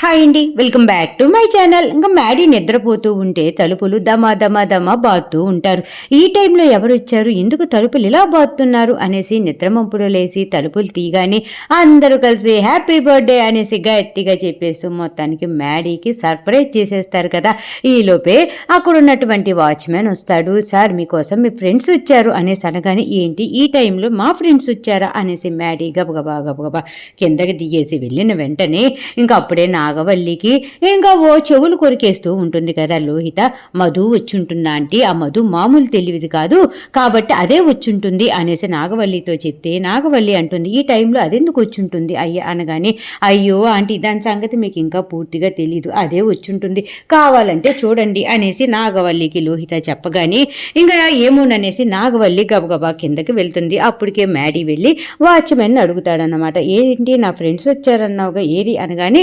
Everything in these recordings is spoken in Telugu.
హాయ్ అండి welcome back to my channel. ఇంకా మ్యాడీ నిద్రపోతూ ఉంటే తలుపులు దమా దమా దమా బాత్తూ ఉంటారు. ఈ టైంలో ఎవరు వచ్చారు ఎందుకు తలుపులు ఇలా బాతున్నారు అనేసి నిద్రమంపుడు లేసి తలుపులు తీగానే అందరూ కలిసి హ్యాపీ బర్త్డే అనేసి గట్టిగా చెప్పేస్తూ మొత్తానికి మ్యాడీకి సర్ప్రైజ్ చేసేస్తారు కదా. ఈలోపే అక్కడ ఉన్నటువంటి వాచ్మెన్ వస్తాడు. సార్ మీకోసం మీ ఫ్రెండ్స్ వచ్చారు అనేసి అనగానే ఏంటి ఈ టైంలో మా ఫ్రెండ్స్ వచ్చారా? అనేసి మ్యాడీ గబగబా గబగబా కిందకి దిగేసి వెళ్ళిన వెంటనే ఇంకా అప్పుడే నాగవల్లికి ఇంకా ఓ చెవులు కొరికేస్తూ ఉంటుంది కదా లోహిత. మధు వచ్చుంటున్నా అంటే? ఆ మధు మామూలు తెలివిది కాదు. కాబట్టి అదే వచ్చుంటుంది అనేసి నాగవల్లితో చెప్తే నాగవల్లి అంటుంది ఈ టైంలో అదెందుకు వచ్చుంటుంది? అయ్యా అనగానే అయ్యో ఆంటీ దాని సంగతి మీకు ఇంకా పూర్తిగా తెలీదు. అదే వచ్చుంటుంది. కావాలంటే చూడండి అనేసి నాగవల్లికి లోహిత చెప్పగానే ఇంకా ఏమోననేసి నాగవల్లి గబగబా కిందకి వెళ్తుంది. అప్పటికే మ్యాడీ వెళ్ళి వాచ్మెన్ అడుగుతాడనమాట ఏంటి నా ఫ్రెండ్స్ వచ్చారన్నావుగా? ఏరి? అనగానే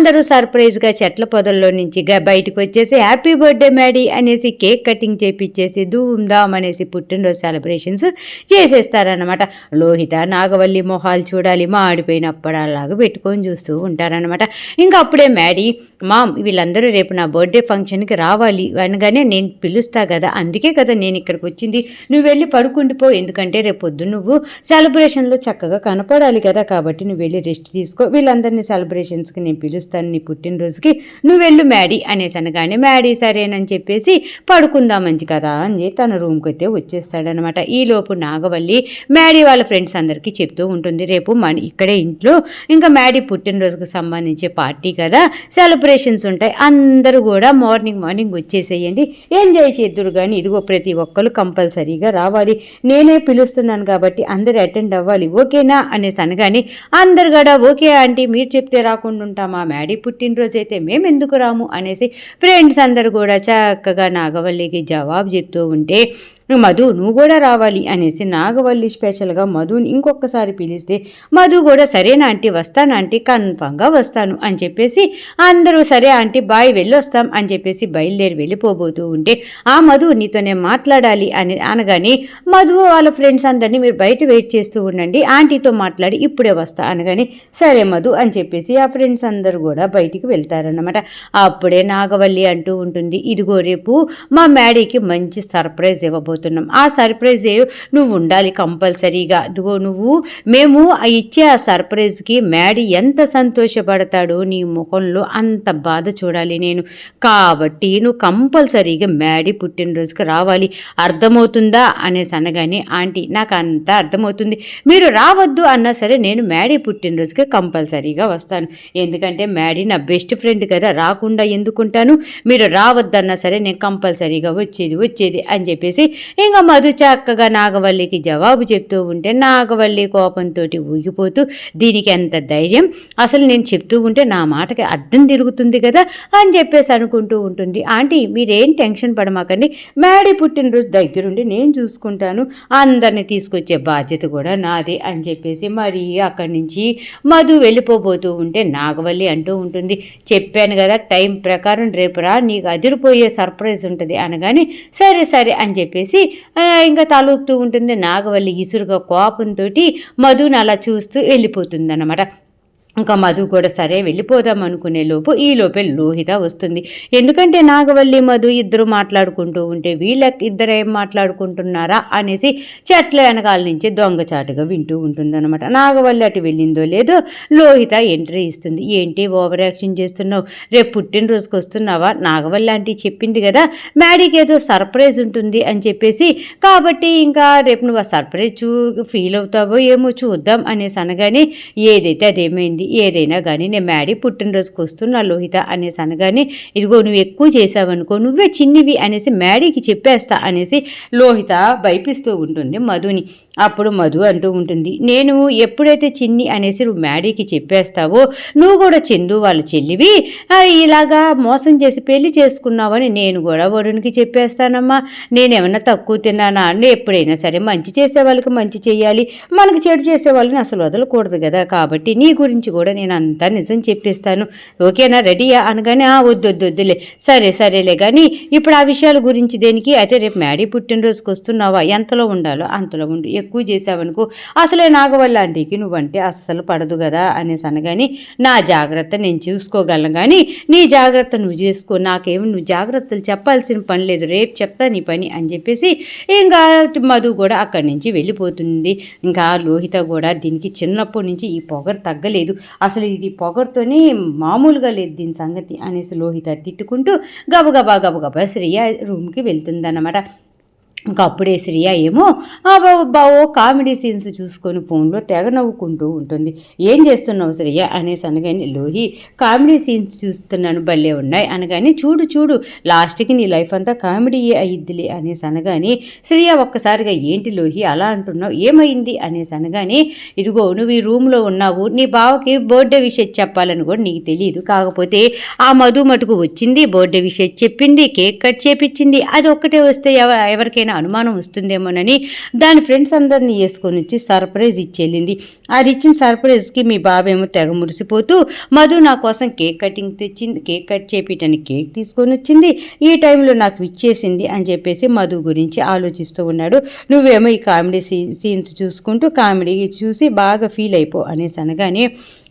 అందరూ సర్ప్రైజ్గా చెట్ల పొదల్లో నుంచి బయటకు వచ్చేసి హ్యాపీ బర్త్డే మ్యాడీ అనేసి కేక్ కటింగ్ చేపిచ్చేసి ధూమ్ ధామ్ అనేసి పుట్టినరోజు సెలబ్రేషన్స్ చేసేస్తారనమాట లోహిత నాగవల్లి మొహాలు చూడాలి మా ఆడిపోయినప్పుడలాగా పెట్టుకొని చూస్తూ ఉంటారనమాట ఇంకా అప్పుడే మ్యాడీ మా వీళ్ళందరూ రేపు నా బర్త్డే ఫంక్షన్కి రావాలి అనగానే నేను పిలుస్తా కదా అందుకే కదా నేను ఇక్కడికి వచ్చింది నువ్వు వెళ్ళి పడుకుండిపో ఎందుకంటే రేపు పొద్దు నువ్వు సెలబ్రేషన్లో చక్కగా కనపడాలి కదా కాబట్టి నువ్వు వెళ్ళి రెస్ట్ తీసుకో వీళ్ళందరినీ సెలబ్రేషన్స్కి నేను పిలుస్తాను నీ పుట్టినరోజుకి నువ్వు వెళ్ళు మ్యాడీ అనేసి అనగానే మ్యాడీ సరేనని చెప్పేసి పడుకుందాం మంచి కదా అని చెప్పి తన రూమ్కి అయితే వచ్చేస్తాడనమాట. ఈలోపు నాగవల్లి మ్యాడీ వాళ్ళ ఫ్రెండ్స్ అందరికీ చెప్తూ ఉంటుంది రేపు మన ఇక్కడే ఇంట్లో ఇంకా మ్యాడీ పుట్టినరోజుకి సంబంధించే పార్టీ కదా సెలబ్రేషన్స్ ఉంటాయి అందరూ కూడా మార్నింగ్ మార్నింగ్ వచ్చేసేయండి ఎంజాయ్ చేద్దురు కానీ ఇదిగో ప్రతి ఒక్కరు కంపల్సరీగా రావాలి నేనే పిలుస్తున్నాను కాబట్టి అందరు అటెండ్ అవ్వాలి ఓకేనా? అనేసి అనగానే అందరు కూడా ఓకే ఆంటీ మీరు చెప్తే రాకుండా ఉంటామా డాడీ పుట్టినరోజు అయితే మేము ఎందుకు రాము అనేసి ఫ్రెండ్స్ అందరు కూడా చక్కగా నాగవల్లికి జవాబు చెప్తూ ఉంటే మధు నువ్వు కూడా రావాలి అనేసి నాగవల్లి స్పెషల్గా మధుని ఇంకొకసారి పిలిస్తే మధు కూడా సరేనా ఆంటీ వస్తాను ఆంటీ కన్ఫామ్గా వస్తాను అని చెప్పేసి అందరూ సరే ఆంటీ బాయ్ వెళ్ళొస్తాం అని చెప్పేసి బయలుదేరి వెళ్ళిపోబోతూ ఉంటే ఆ మధు నీతోనే మాట్లాడాలి అని అనగానే మధు వాళ్ళ ఫ్రెండ్స్ అందరినీ మీరు బయట వెయిట్ చేస్తూ ఉండండి ఆంటీతో మాట్లాడి ఇప్పుడే వస్తా అనగానే సరే మధు అని చెప్పేసి ఆ ఫ్రెండ్స్ అందరూ కూడా బయటికి వెళ్తారన్నమాట. అప్పుడే నాగవల్లి అంటూ ఉంటుంది ఇదిగో రేపు మా మ్యాడీకి మంచి సర్ప్రైజ్ ఇవ్వబోతున్నాం ఆ సర్ప్రైజ్ నువ్వు ఉండాలి కంపల్సరీగా. ఇదిగో నువ్వు మేము ఇచ్చే ఆ సర్ప్రైజ్కి మ్యాడీ ఎంత సంతోషపడతాడో నీ ముఖంలో అంత బాధ చూడాలి నేను. కాబట్టి నువ్వు కంపల్సరీగా మ్యాడీ పుట్టినరోజుకి రావాలి. అర్థమవుతుందా? అనేసి అనగానే ఆంటీ నాకు అంతా అర్థమవుతుంది. మీరు రావద్దు అన్నా సరే నేను మ్యాడీ పుట్టినరోజుకి కంపల్సరీగా వస్తాను. ఎందుకంటే మ్యాడీ నా బెస్ట్ ఫ్రెండ్ కదా రాకుండా ఎందుకుంటాను? మీరు రావద్దన్నా సరే నేను కంపల్సరీగా వచ్చేది వచ్చేది అని చెప్పేసి ఇంకా మధు చక్కగా నాగవల్లికి జవాబు చెప్తూ ఉంటే నాగవల్లి కోపంతో ఊగిపోతూ దీనికి ఎంత ధైర్యం? అసలు నేను చెప్తూ ఉంటే నా మాటకి అర్థం తిరుగుతుంది కదా? అని చెప్పేసి అనుకుంటూ ఉంటుంది. ఆంటీ మీరేం టెన్షన్ పడమాకండి. మ్యాడీ పుట్టినరోజు దగ్గరుండి నేను చూసుకుంటాను. అందరిని తీసుకొచ్చే బాధ్యత కూడా నాదే అని చెప్పేసి మరి అక్కడి నుంచి మధు వెళ్ళిపోబోతూ ఉంటే నాగవల్లి అంటూ ఉంటుంది చెప్పాను కదా టైం ప్రకారం రేపు రా నీకు అదిరిపోయే సర్ప్రైజ్ ఉంటుంది అనగానే సరే సరే అని చెప్పేసి ఆ, ఇంకా తలూపుతూ ఉంటుంది. నాగవల్లి ఇసురుగా కోపంతో మధుని అలా చూస్తూ వెళ్ళిపోతుంది అనమాట ఇంకా మధు కూడా సరే వెళ్ళిపోదాం అనుకునే లోపు ఈ లోపే లోహిత వస్తుంది. ఎందుకంటే నాగవల్లి మధు ఇద్దరు మాట్లాడుకుంటూ ఉంటే వీళ్ళ ఇద్దరు ఏం మాట్లాడుకుంటున్నారా అనేసి చెట్ల వెనకాల నుంచి దొంగచాటుగా వింటూ ఉంటుందన్నమాట. నాగవల్లి అటు వెళ్ళిందో లేదో లోహిత ఎంట్రీ ఇస్తుంది. ఏంటి ఓవర్ యాక్షన్ చేస్తున్నావు? రేపు పుట్టినరోజుకి వస్తున్నావా? నాగవల్లి అంటే చెప్పింది కదా మ్యాడీకి ఏదో సర్ప్రైజ్ ఉంటుంది అని చెప్పేసి కాబట్టి ఇంకా రేపు నువ్వు ఆ సర్ప్రైజ్ చూ ఫీల్ అవుతావో ఏమో చూద్దాం అనేసి అనగానే ఏదైతే అదేమైంది? ఏదైనా కానీ నేను మ్యాడీ పుట్టినరోజుకి వస్తున్నా లోహిత అనేసి అనగానే ఇదిగో నువ్వు ఎక్కువ చేసావనుకో నువ్వే చిన్నివి అనేసి మ్యాడీకి చెప్పేస్తా అనేసి లోహిత భయపిస్తూ ఉంటుంది మధుని. అప్పుడు మధు అంటూ ఉంటుంది నేను ఎప్పుడైతే చిన్ని అనేసి నువ్వు మ్యాడీకి చెప్పేస్తావో నువ్వు కూడా చందు వాళ్ళ చెల్లివి. ఇలాగా మోసం చేసి పెళ్ళి చేసుకున్నావని నేను కూడా వరుణ్కి చెప్పేస్తానమ్మా. నేనేమన్నా తక్కువ తిన్నానా? అని ఎప్పుడైనా సరే మంచి చేసే వాళ్ళకి మంచి చేయాలి. మనకు చెడు చేసే వాళ్ళని అసలు వదలకూడదు కదా. కాబట్టి నీ గురించి కూడా నేను అంతా నిజం చెప్పేస్తాను. ఓకేనా? రెడీయా? అనగానే "ఆ, వద్దు వద్దు వద్దులే. సరే సరేలే కానీ ఇప్పుడు ఆ విషయాల గురించి దేనికి? అయితే రేపు మ్యాడీ పుట్టినరోజుకి వస్తున్నావా ఎంతలో ఉండాలో అంతలో ఉండు. ఎక్కువ చేసావనుకో అసలే నాగవల్లి ఆంటీకి నువ్వంటే అస్సలు పడదు కదా అనేసి అనగాని నా జాగ్రత్త నేను చూసుకోగలను కానీ నీ జాగ్రత్త నువ్వు చేసుకో నాకేమి నువ్వు జాగ్రత్తలు చెప్పాల్సిన పని లేదు రేపు చెప్తా నీ పని అని చెప్పేసి ఇంకా మధు కూడా అక్కడి నుంచి వెళ్ళిపోతుంది. ఇంకా లోహిత కూడా దీనికి చిన్నప్పటి నుంచి ఈ పొగరు తగ్గలేదు. అసలు ఇది పొగరుతోనే మామూలుగా లేదు దీని సంగతి అనేసి లోహిత తిట్టుకుంటూ గబగబా గబగబా శ్రీయ రూమ్కి వెళ్తుందన్నమాట. ఇంకా అప్పుడే శ్రియ ఏమో బావో కామెడీ సీన్స్ చూసుకొని ఫోన్లో తెగ నవ్వుకుంటూ ఉంటుంది. ఏం చేస్తున్నావు శ్రియ? అనేసి అనగానే లోహి కామెడీ సీన్స్ చూస్తున్నాను భలే ఉన్నాయి. అనగానే చూడు చూడు లాస్ట్కి నీ లైఫ్ అంతా కామెడీ అయ్యిద్దిలే. అనేసి అనగానే శ్రియ ఒక్కసారిగా ఏంటి లోహి అలా అంటున్నావు? ఏమైంది? అనేసి అనగానే ఇదిగో నువ్వు ఈ రూమ్లో ఉన్నావు నీ బావకి బర్త్డే విషయం చెప్పాలని కూడా నీకు తెలియదు కాకపోతే ఆ మధు మటుకు వచ్చింది బర్త్డే విషయం చెప్పింది కేక్ కట్ చేపించింది అది ఒక్కటే వస్తే ఎవ ఎవరికైనా అనుమానం వస్తుందేమోనని దాని ఫ్రెండ్స్ అందరినీ వేసుకొని వచ్చి సర్ప్రైజ్ ఇచ్చేళ్ళింది. అది ఇచ్చిన సర్ప్రైజ్కి మీ బాబేమో తెగ మురిసిపోతూ మధు నా కోసం కేక్ కటింగ్ తెచ్చింది కేక్ కట్ చేపించడానికి కేక్ తీసుకొని వచ్చింది ఈ టైంలో నాకు ఇచ్చేసింది అని చెప్పేసి మధు గురించి ఆలోచిస్తూ ఉన్నాడు. నువ్వేమో ఈ కామెడీ సీ సీన్స్ చూసుకుంటూ కామెడీ చూసి బాగా ఫీల్ అయిపో అనేసి అనగానే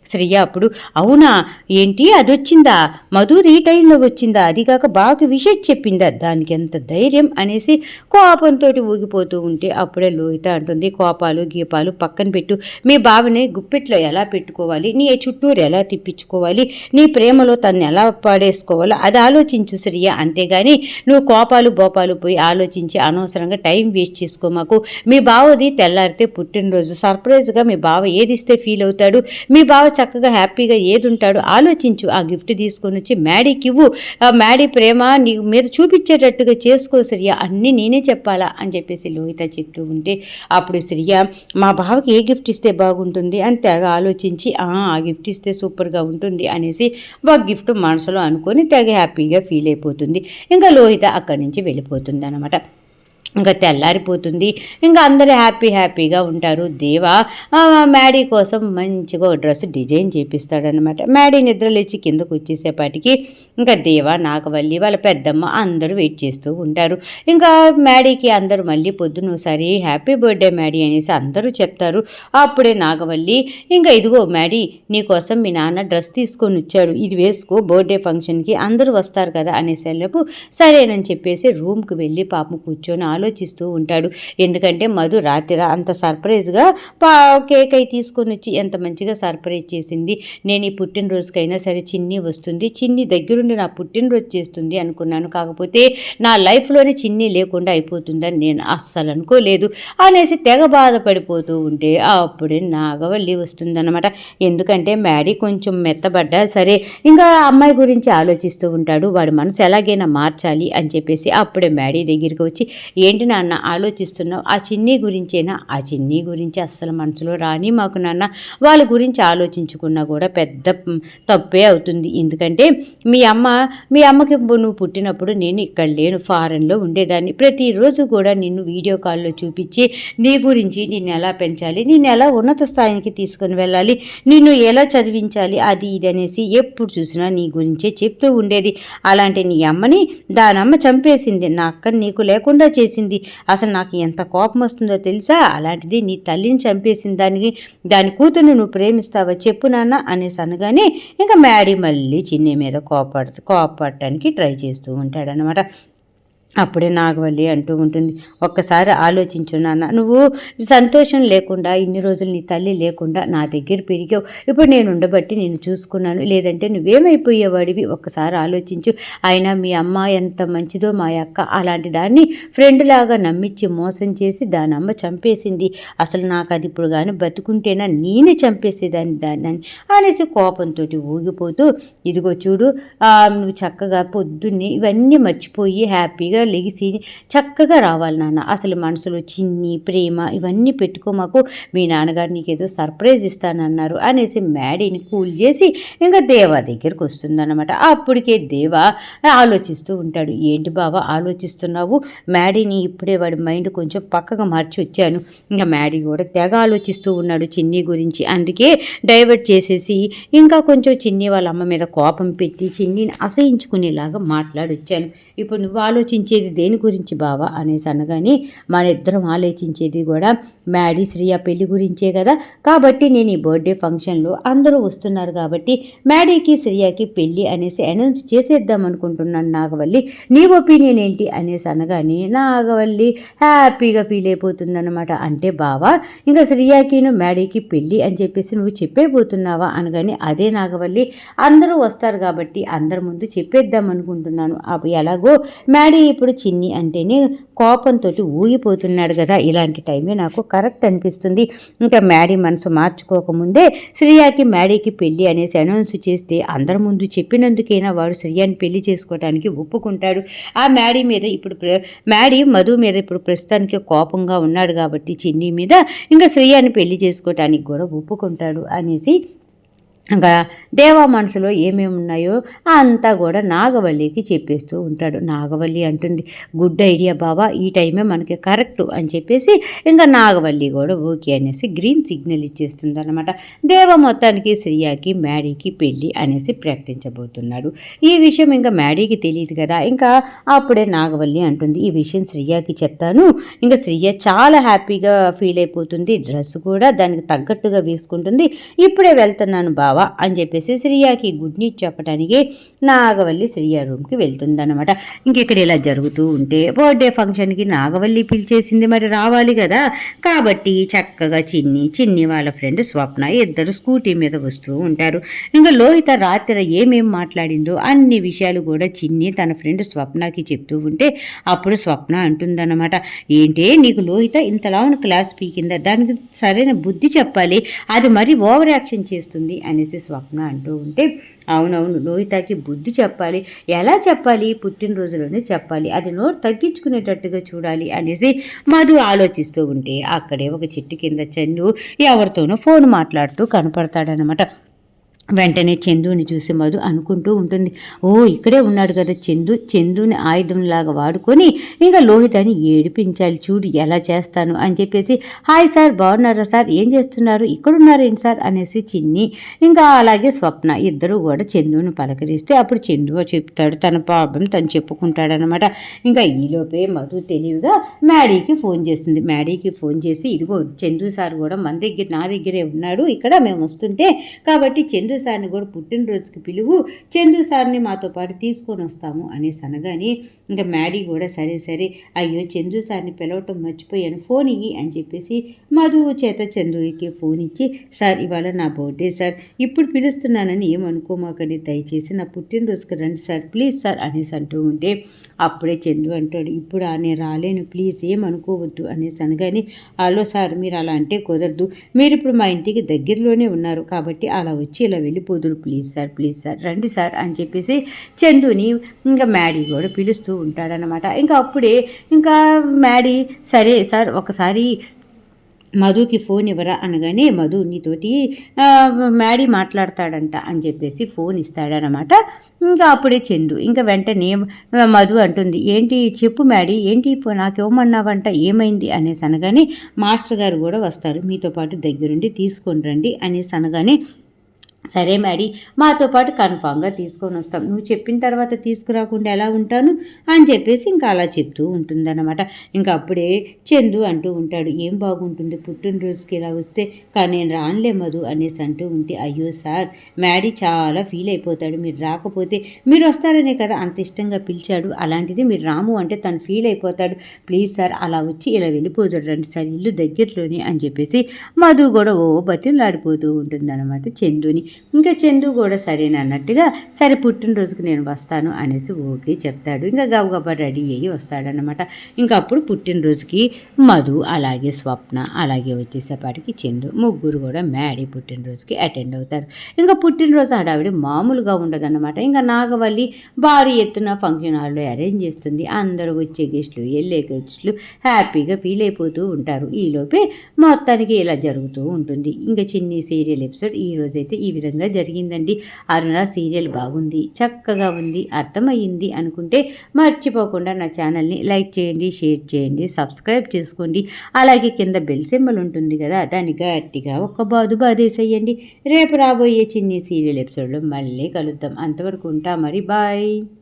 శ్రియ అప్పుడు అవునా? ఏంటి? అది వచ్చిందా రీటైల్లో టైంలో వచ్చిందా? అది కాక బాగా విషయం చెప్పిందా? దానికి ఎంత ధైర్యం అనేసి కోపంతో ఊగిపోతూ ఉంటే అప్పుడే లోహిత అంటుంది కోపాలు గీపాలు పక్కన పెట్టు. మీ బావని గుప్పెట్లో ఎలా పెట్టుకోవాలి? నీ చుట్టూరు ఎలా తిప్పించుకోవాలి? నీ ప్రేమలో తను ఎలా పాడేసుకోవాలో అది ఆలోచించు శ్రియ అంతేగాని నువ్వు కోపాలు బోపాలు పోయి ఆలోచించి అనవసరంగా టైం వేస్ట్ చేసుకో మాకు. మీ బావది తెల్లారితే పుట్టినరోజు. సర్ప్రైజ్గా మీ బావ ఏది ఇస్తే ఫీల్ అవుతాడు? మీ బావ చక్కగా హ్యాపీగా ఏది ఉంటాడో ఆలోచించు. ఆ గిఫ్ట్ తీసుకొని వచ్చి మ్యాడీకి ఇవ్వు. ఆ మ్యాడీ ప్రేమ నీ మీద చూపించేటట్టుగా చేసుకో శ్రియ. అన్నీ నేనే చెప్పాలా? అని చెప్పేసి లోహిత చెప్తూ ఉంటే అప్పుడు శ్రియ మా బావకి ఏ గిఫ్ట్ ఇస్తే బాగుంటుంది? అని తెగ ఆలోచించి "ఆ, గిఫ్ట్ ఇస్తే సూపర్గా ఉంటుంది అనేసి ఆ గిఫ్ట్ మనసులో అనుకొని తెగ హ్యాపీగా ఫీల్ అయిపోతుంది. ఇంకా లోహిత అక్కడి నుంచి వెళ్ళిపోతుంది అనమాట ఇంకా తెల్లారిపోతుంది. ఇంకా అందరూ హ్యాపీ హ్యాపీగా ఉంటారు. దేవ మ్యాడీ కోసం మంచిగా డ్రెస్ డిజైన్ చేపిస్తాడనమాట మ్యాడీ నిద్రలేచి కిందకు వచ్చేసేపాటికి ఇంకా దేవ నాగవల్లి వాళ్ళ పెద్దమ్మ అందరూ వెయిట్ చేస్తూ ఉంటారు. ఇంకా మ్యాడీకి అందరూ మళ్ళీ పొద్దున ఒకసారి హ్యాపీ బర్త్డే మ్యాడీ అనేసి అందరూ చెప్తారు. అప్పుడే నాగవల్లి ఇంకా ఇదిగో మ్యాడీ నీకోసం మీ నాన్న డ్రెస్ తీసుకొని వచ్చాడు. ఇది వేసుకో బర్త్డే ఫంక్షన్కి అందరూ వస్తారు కదా అనేసేపు సరేనని చెప్పేసి రూమ్కి వెళ్ళి పాపం కూర్చొని ఆలోచిస్తూ ఉంటాడు. ఎందుకంటే మధు రాత్రి అంత సర్ప్రైజ్గా పా కేక్ అయి తీసుకొని వచ్చి ఎంత మంచిగా సర్ప్రైజ్ చేసింది. నేను ఈ పుట్టినరోజుకైనా సరే చిన్ని వస్తుంది. చిన్ని దగ్గరుండి నా పుట్టినరోజు చేస్తుంది అనుకున్నాను. కాకపోతే నా లైఫ్లోనే చిన్ని లేకుండా అయిపోతుందని నేను అస్సలు అనుకోలేదు. అనేసి తెగ బాధపడిపోతూ ఉంటే అప్పుడే నాగవల్లి వస్తుందన్నమాట. ఎందుకంటే మ్యాడీ కొంచెం మెత్తబడ్డా సరే ఇంకా అమ్మాయి గురించి ఆలోచిస్తూ ఉంటాడు. వాడి మనసు ఎలాగైనా మార్చాలి అని చెప్పేసి అప్పుడే మ్యాడీ దగ్గరికి వచ్చి ఏంటి నాన్న ఆలోచిస్తున్నావు? ఆ చిన్ని గురించేనా? ఆ చిన్ని గురించి అస్సలు మనసులో రాని మాకు నాన్న. వాళ్ళ గురించి ఆలోచించుకున్నా కూడా పెద్ద తప్పే అవుతుంది. ఎందుకంటే మీ అమ్మ మీ అమ్మకి నువ్వు పుట్టినప్పుడు నేను ఇక్కడ లేను ఫారెన్లో ఉండేదాన్ని. ప్రతిరోజు కూడా నిన్ను వీడియో కాల్లో చూపించి నీ గురించి నిన్ను ఎలా పెంచాలి నిన్ను ఎలా ఉన్నత స్థాయికి తీసుకొని వెళ్ళాలి నిన్ను ఎలా చదివించాలి అది ఇది అనేసి ఎప్పుడు చూసినా నీ గురించే చెప్తూ ఉండేది. అలాంటి నీ అమ్మని దానమ్మ చంపేసింది. నా అక్క నీకు లేకుండా చేసింది అసలు నాకు ఎంత కోపం వస్తుందో తెలుసా? అలాంటిది నీ తల్లిని చంపేసిన దానికి దాని కూతురు నువ్వు ప్రేమిస్తావా చెప్పు నాన్న అనేసి అనగానే ఇంకా మ్యాడీ మళ్ళీ చిన్ని మీద కోపడ కోపడటానికి ట్రై చేస్తూ ఉంటాడనమాట అప్పుడే నాగవల్లి అంటూ ఉంటుంది. ఒక్కసారి ఆలోచించు నాన్న నువ్వు సంతోషం లేకుండా ఇన్ని రోజులు నీ తల్లి లేకుండా నా దగ్గర పెరిగావు. ఇప్పుడు నేను ఉండబట్టి నేను చూసుకున్నాను. లేదంటే నువ్వేమైపోయేవాడివి? ఒక్కసారి ఆలోచించు. అయినా మీ అమ్మ ఎంత మంచిదో మా అక్క అలాంటి దాన్ని ఫ్రెండ్ లాగా నమ్మించి మోసం చేసి దాని అమ్మ చంపేసింది. అసలు నాకు అది ఇప్పుడు కానీ బతుకుంటేనా నేనే చంపేసేదాన్ని దాన్ని అని అనేసి కోపంతో ఊగిపోతూ ఇదిగో చూడు నువ్వు చక్కగా పొద్దున్నే ఇవన్నీ మర్చిపోయి హ్యాపీగా లెగిసి చక్కగా రావాలి నాన్న. అసలు మనసులో చిన్ని ప్రేమ ఇవన్నీ పెట్టుకో మాకు. మీ నాన్నగారు నీకేదో సర్ప్రైజ్ ఇస్తానన్నారు అనేసి మ్యాడీని కూల్ చేసి ఇంకా దేవా దగ్గరికి వస్తుందన్నమాట. అప్పటికే దేవా ఆలోచిస్తూ ఉంటాడు. ఏంటి బావా ఆలోచిస్తున్నావు? మ్యాడీని ఇప్పుడే వాడి మైండ్ కొంచెం పక్కగా మార్చి వచ్చాను. ఇంకా మ్యాడీ కూడా తెగ ఆలోచిస్తూ ఉన్నాడు చిన్ని గురించి. అందుకే డైవర్ట్ చేసేసి ఇంకా కొంచెం చిన్ని వాళ్ళ అమ్మ మీద కోపం పెట్టి చిన్నిని అసహించుకునేలాగా మాట్లాడొచ్చాను. ఇప్పుడు నువ్వు ఆలోచించేది దేని గురించి బావా? అనేసి అనగానే మన ఇద్దరం ఆలోచించేది కూడా మ్యాడీ శ్రీయ పెళ్ళి గురించే కదా. కాబట్టి నేను ఈ బర్త్డే ఫంక్షన్లో అందరూ వస్తున్నారు కాబట్టి మ్యాడీకి శ్రీయకి పెళ్ళి అనేసి అనౌన్స్ చేసేద్దాం అనుకుంటున్నాను నాగవల్లి. నీ ఒపీనియన్ ఏంటి? అనేసి అనగానే నాగవల్లి హ్యాపీగా ఫీల్ అయిపోతుందన్నమాట. అంటే బావా ఇంకా శ్రీయాకిను మ్యాడీకి పెళ్ళి అని చెప్పేసి నువ్వు చెప్పేపోతున్నావా అనగానే అదే నాగవల్లి అందరూ వస్తారు కాబట్టి అందరి ముందు చెప్పేద్దాం అనుకుంటున్నాను. అవి ఎలాగో మ్యాడీ ఇప్పుడు చిన్ని అంటేనే కోపంతో ఊగిపోతున్నాడు కదా. ఇలాంటి టైమే నాకు కరెక్ట్ అనిపిస్తుంది. ఇంకా మ్యాడీ మనసు మార్చుకోకముందే శ్రీయాకి మ్యాడీకి పెళ్ళి అనేసి అనౌన్స్ చేస్తే అందరి ముందు చెప్పినందుకైనా వాడు శ్రీయాని పెళ్ళి చేసుకోవడానికి ఒప్పుకుంటాడు. ఆ మ్యాడీ మీద ఇప్పుడు మ్యాడీ మధు మీద ఇప్పుడు ప్రస్తుతానికి కోపంగా ఉన్నాడు కాబట్టి చిన్ని మీద ఇంకా శ్రీయాని పెళ్ళి చేసుకోవటానికి కూడా ఒప్పుకుంటాడు అనేసి ఇంకా దేవా మనసులో ఏమేమి ఉన్నాయో అంతా కూడా నాగవల్లికి చెప్పేస్తూ ఉంటాడు. నాగవల్లి అంటుంది గుడ్ ఐడియా బాబా ఈ టైమే మనకి కరెక్ట్ అని చెప్పేసి ఇంకా నాగవల్లి కూడా ఓకే అనేసి గ్రీన్ సిగ్నల్ ఇచ్చేస్తుంది అనమాట దేవ మొత్తానికి శ్రియాకి మ్యాడీకి పెళ్ళి అనేసి ప్రకటించబోతున్నాడు. ఈ విషయం ఇంకా మ్యాడీకి తెలియదు కదా. ఇంకా అప్పుడే నాగవల్లి అంటుంది ఈ విషయం శ్రియాకి చెప్తాను. ఇంకా శ్రియ చాలా హ్యాపీగా ఫీల్ అయిపోతుంది. డ్రెస్ కూడా దానికి తగ్గట్టుగా వేసుకుంటుంది. ఇప్పుడే వెళ్తున్నాను బావా బావా అని చెప్పేసి శ్రీయాకి గుడ్ న్యూస్ చెప్పడానికి నాగవల్లి శ్రీయా రూమ్కి వెళ్తుందనమాట ఇంకెక్కడ ఇలా జరుగుతూ ఉంటే బర్త్డే ఫంక్షన్కి నాగవల్లి పిలిచేసింది మరి రావాలి కదా. కాబట్టి చక్కగా చిన్ని చిన్ని వాళ్ళ ఫ్రెండ్ స్వప్న ఇద్దరు స్కూటీ మీద వస్తూ ఉంటారు. ఇంకా లోహిత రాత్రి ఏమేం మాట్లాడిందో అన్ని విషయాలు కూడా చిన్ని తన ఫ్రెండ్ స్వప్నకి చెప్తూ ఉంటే అప్పుడు స్వప్న అంటుందన్నమాట. ఏంటే నీకు లోహిత ఇంతలా ఉన్న క్లాస్ పీకిందా? దానికి సరైన బుద్ధి చెప్పాలి. అది మరి ఓవర్ యాక్షన్ చేస్తుంది అని అనేసి స్వప్న అంటూ ఉంటే అవునవును లోహితకి బుద్ధి చెప్పాలి. ఎలా చెప్పాలి? పుట్టినరోజులోనే చెప్పాలి. అది నోరు తగ్గించుకునేటట్టుగా చూడాలి అనేసి మధు ఆలోచిస్తూ ఉంటే అక్కడే ఒక చెట్టు కింద చందు ఎవరితోనో ఫోన్ మాట్లాడుతూ కనపడతాడనమాట వెంటనే చందుని చూసి మధు అనుకుంటూ ఉంటుంది. ఓ ఇక్కడే ఉన్నాడు కదా చందు. చందుని ఆయుధంలాగా వాడుకొని ఇంకా లోహితాన్ని ఏడిపించాలి. చూడు ఎలా చేస్తాను అని చెప్పేసి హాయ్ సార్ బాగున్నారా సార్? ఏం చేస్తున్నారు? ఇక్కడున్నారేంటి సార్? అనేసి చిన్ని ఇంకా అలాగే స్వప్న ఇద్దరు కూడా చందుని పలకరిస్తే అప్పుడు చందు చెప్తాడు. తన ప్రాబ్లం తను చెప్పుకుంటాడనమాట ఇంకా ఈలోపే మధు తెలివిగా మ్యాడీకి ఫోన్ చేస్తుంది. మ్యాడీకి ఫోన్ చేసి ఇదిగో చందు సార్ కూడా మన దగ్గర నా దగ్గరే ఉన్నాడు. ఇక్కడ మేము వస్తుంటే కాబట్టి చందు సార్ని కూడా పుట్టినరోజుకి పిలువు చందు సార్ని మాతో పాటు తీసుకొని వస్తాము అనేసి అనగానే ఇంకా మ్యాడీ కూడా సరే సరే అయ్యో చందు సార్ని పిలవటం మర్చిపోయాను ఫోన్ ఇయ్యి అని చెప్పేసి మధు చేత చందుకి ఫోన్ ఇచ్చి సార్ ఇవాళ నా బర్త్డే సార్ ఇప్పుడు పిలుస్తున్నానని ఏమనుకోమాకండి దయచేసి నా పుట్టినరోజుకి రండి సార్ ప్లీజ్ సార్ అనేసి అంటూ ఉంటే అప్పుడే చందు అంటాడు ఇప్పుడు నేను రాలేను ప్లీజ్ ఏమనుకోవద్దు అనేసి అనగానే హలో సార్ మీరు అలా అంటే కుదరదు మీరు ఇప్పుడు మా ఇంటికి దగ్గరలోనే ఉన్నారు కాబట్టి అలా వచ్చి ఇలా వెళ్ళిపోదురు. ప్లీజ్ సార్ ప్లీజ్ సార్ రండి సార్ అని చెప్పేసి చందుని ఇంకా మ్యాడీ కూడా పిలుస్తూ ఉంటాడనమాట ఇంకా అప్పుడే ఇంకా మ్యాడీ సరే సార్ ఒకసారి మధుకి ఫోన్ ఇవ్వరా అనగానే మధు నీతోటి మ్యాడీ మాట్లాడతాడంట అని చెప్పేసి ఫోన్ ఇస్తాడనమాట ఇంకా అప్పుడే చందు ఇంకా వెంటనే మధు అంటుంది ఏంటి చెప్పు మ్యాడీ ఏంటి నాకు ఇవ్వమన్నావంట ఏమైంది? అనేసి అనగానే మాస్టర్ గారు కూడా వస్తారు మీతో పాటు దగ్గరుండి తీసుకొని రండి అనేసి అనగానే సరే మ్యాడీ మాతో పాటు కన్ఫామ్గా తీసుకొని వస్తాం. నువ్వు చెప్పిన తర్వాత తీసుకురాకుండా ఎలా ఉంటాను? అని చెప్పేసి ఇంకా అలా చెప్తూ ఉంటుందన్నమాట. ఇంకా అప్పుడే చందు అంటూ ఉంటాడు ఏం బాగుంటుంది పుట్టినరోజుకి ఇలా వస్తే? కానీ నేను రానులే మధు అనేసి అంటూ ఉంటే అయ్యో సార్ మ్యాడీ చాలా ఫీల్ అయిపోతాడు. మీరు రాకపోతే మీరు వస్తారనే కదా అంత ఇష్టంగా పిలిచాడు. అలాంటిది మీరు రాము అంటే తను ఫీల్ అయిపోతాడు. ప్లీజ్ సార్ అలా వచ్చి ఇలా వెళ్ళిపోతాడు రండి సార్ ఇల్లు దగ్గరలోనే అని చెప్పేసి మధు కూడా ఓ బతిలాడిపోతూ ఉంటుందన్నమాట చందుని. ఇంకా చందు కూడా సరేనన్నట్టుగా సరే పుట్టినరోజుకి నేను వస్తాను అనేసి ఓకే చెప్తాడు. ఇంకా గబగబా రెడీ అయ్యి వస్తాడనమాట ఇంకా అప్పుడు పుట్టినరోజుకి మధు అలాగే స్వప్న అలాగే వచ్చేసేపాటికి చందు ముగ్గురు కూడా మ్యాడీ పుట్టినరోజుకి అటెండ్ అవుతారు. ఇంకా పుట్టినరోజు హడావిడి మామూలుగా ఉండదన్నమాట. ఇంకా నాగవల్లి భారీ ఎత్తున ఫంక్షన్ హాల్లో అరేంజ్ చేస్తుంది. అందరూ వచ్చే గెస్ట్లు వెళ్ళే గెస్ట్లు హ్యాపీగా ఫీల్ అయిపోతూ ఉంటారు. ఈలోపే మొత్తానికి ఇలా జరుగుతూ ఉంటుంది. ఇంకా చిన్ని సీరియల్ ఎపిసోడ్ ఈ రోజైతే ఈ విధంగా జరిగిందండి. అరుణ సీరియల్ బాగుంది చక్కగా ఉంది అర్థమయ్యింది అనుకుంటే మర్చిపోకుండా నా ఛానల్ని లైక్ చేయండి షేర్ చేయండి సబ్స్క్రైబ్ చేసుకోండి. అలాగే కింద బెల్ సింబల్ ఉంటుంది కదా దాన్ని గట్టిగా ఒక్క బాదు బాధేసేయండి రేపు రాబోయే చిన్ని సీరియల్ ఎపిసోడ్లో మళ్ళీ కలుద్దాం. అంతవరకు ఉంటా మరి బాయ్.